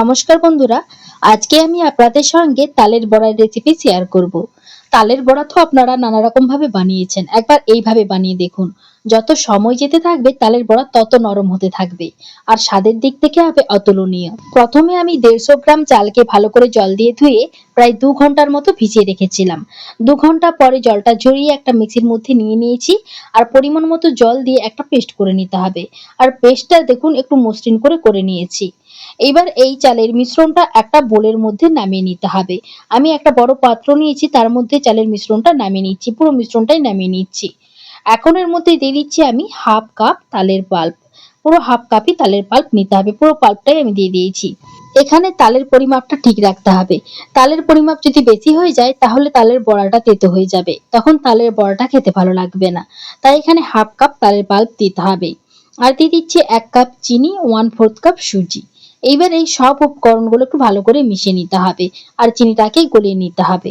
নমস্কার বন্ধুরা, আজকে আমি আপনাদের সঙ্গে তালের বড়ার রেসিপি শেয়ার করব। তালের বড়া তো আপনারা নানা রকম ভাবে বানিয়েছেন, একবার এইভাবে বানিয়ে দেখুন। যত সময় যেতে থাকবে, তালের বড়া তত নরম হতে থাকবে, আর স্বাদের দিক থেকে হবে অতুলনীয়। প্রথমে আমি দেড়শো গ্রাম চালকে ভালো করে জল দিয়ে ধুয়ে প্রায় দু ঘণ্টার মতো ভিজিয়ে রেখেছিলাম। দু ঘণ্টা পরে জলটা ঝরিয়ে একটা মিক্সির মধ্যে নিয়ে নিয়েছি, আর পরিমাণ মতো জল দিয়ে একটা পেস্ট করে নিতে হবে। আর পেস্টটা দেখুন, একটু মসৃণ করে করে নিয়েছি। এবার এই চালের মিশ্রণটা একটা বোলের মধ্যে নামিয়ে নিতে হবে। আমি একটা বড় পাত্র নিয়েছি, তার মধ্যে চালের মিশ্রণটা নামিয়ে নিচ্ছি, পুরো মিশ্রণটাই নামিয়ে নিচ্ছি। এখন এর মধ্যে দিয়ে দিচ্ছি আমি হাফ কাপ তালের পাল্প। পুরো হাফ কাপই তালের পাল্প নিতে হবে, পুরো পাল্পটাই আমি দিয়ে দিয়েছি। এখানে তালের পরিমাপটা ঠিক রাখতে হবে। তালের পরিমাপ যদি বেশি হয়ে যায়, তাহলে তালের বড়াটা তেতো হয়ে যাবে। তখন তালের বড়াটা খেতে ভালো লাগবে না। তাই এখানে হাফ কাপ তালের পাল্প দিতে হবে। আর দিয়ে দিচ্ছি এক কাপ চিনি ওয়ান ফোর্থ কাপ সুজি। এইবার এই সব উপকরণগুলো একটু ভালো করে মিশিয়ে নিতে হবে আর চিনিটাকে গলিয়ে নিতে হবে।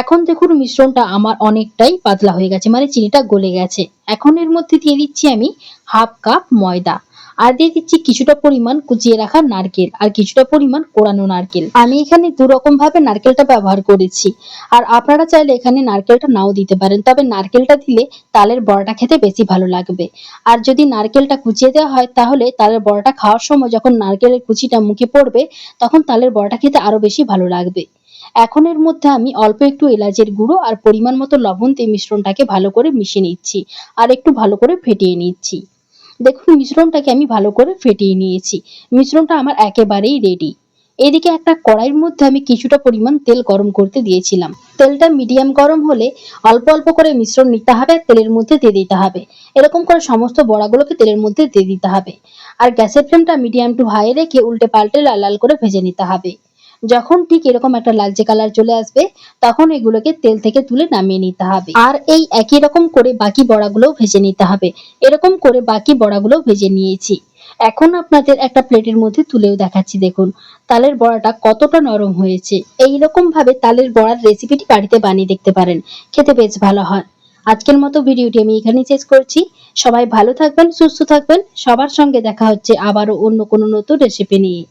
এখন দেখুন মিশ্রণটা আমার অনেকটাই পাতলা হয়ে গেছে মানে চিনিটা গলে গেছে। এখন এর মধ্যে দিয়ে দিচ্ছি আমি হাফ কাপ ময়দা। আর দিয়ে দিচ্ছি কিছুটা পরিমাণ কুচিয়ে রাখা নারকেল আর কিছুটা পরিমাণ কোরানো নারকেল। আমি এখানে দু রকম ভাবে নারকেলটা ব্যবহার করেছি। আর আপনারা চাইলে এখানে নারকেলটা নাও দিতে পারেন, তবে নারকেলটা দিলে তালের বড়াটা খেতে বেশি ভালো লাগবে। আর যদি নারকেলটা কুচিয়ে দেওয়া হয়, তাহলে তালের বড়াটা খাওয়ার সময় যখন নারকেলের কুচিটা মুখে পড়বে, তখন তালের বড়াটা খেতে আরও বেশি ভালো লাগবে। এখন এর মধ্যে আমি অল্প একটু এলাচের গুঁড়ো আর পরিমাণ মতো লবণ দিয়ে মিশ্রণটাকে ভালো করে মিশিয়ে নিচ্ছি। আর একটু ভালো করে ফেটিয়ে নিচ্ছি। দেখুন, মিশ্রণটাকে আমি ভালো করে ফেটিয়ে নিয়েছি। মিশ্রণটা আমার একেবারেই রেডি এদিকে একটা কড়াইয়ের মধ্যে আমি কিছুটা পরিমাণ তেল গরম করতে দিয়েছিলাম। তেলটা মিডিয়াম গরম হলে অল্প অল্প করে মিশ্রণ নিতে হবে আর তেলের মধ্যে দিয়ে দিতে হবে। এরকম করে সমস্ত বড়াগুলোকে তেলের মধ্যে দিয়ে দিতে হবে। আর গ্যাসের ফ্লেমটা মিডিয়াম টু হাই রেখে উল্টে পাল্টে লাল লাল করে ভেজে নিতে হবে। যখন ঠিক এরকম একটা লালচে কালার চলে আসবে, তখন এগুলোকে তেল থেকে তুলে নামিয়ে নিতে হবে। আর এই একই রকম করে বাকি বড়াগুলোও ভেজে নিতে হবে। এরকম করে বাকি বড়াগুলো ভেজে নিয়েছি। এখন আপনাদের একটা প্লেটের মধ্যে তুলেও দেখাচ্ছি, দেখুন। তালের বড়াটা কতটা নরম হয়েছে। এই রকম ভাবে তালের বড়ার রেসিপিটি বাড়িতে বানিয়ে দেখতে পারেন। খেতে বেশ ভালো হয়। আজকের মতো ভিডিওটি আমি এখানেই শেষ করছি। সবাই ভালো থাকবেন, সুস্থ থাকবেন। সবার সঙ্গে দেখা হচ্ছে আবারও অন্য কোনো নতুন রেসিপি নিয়ে।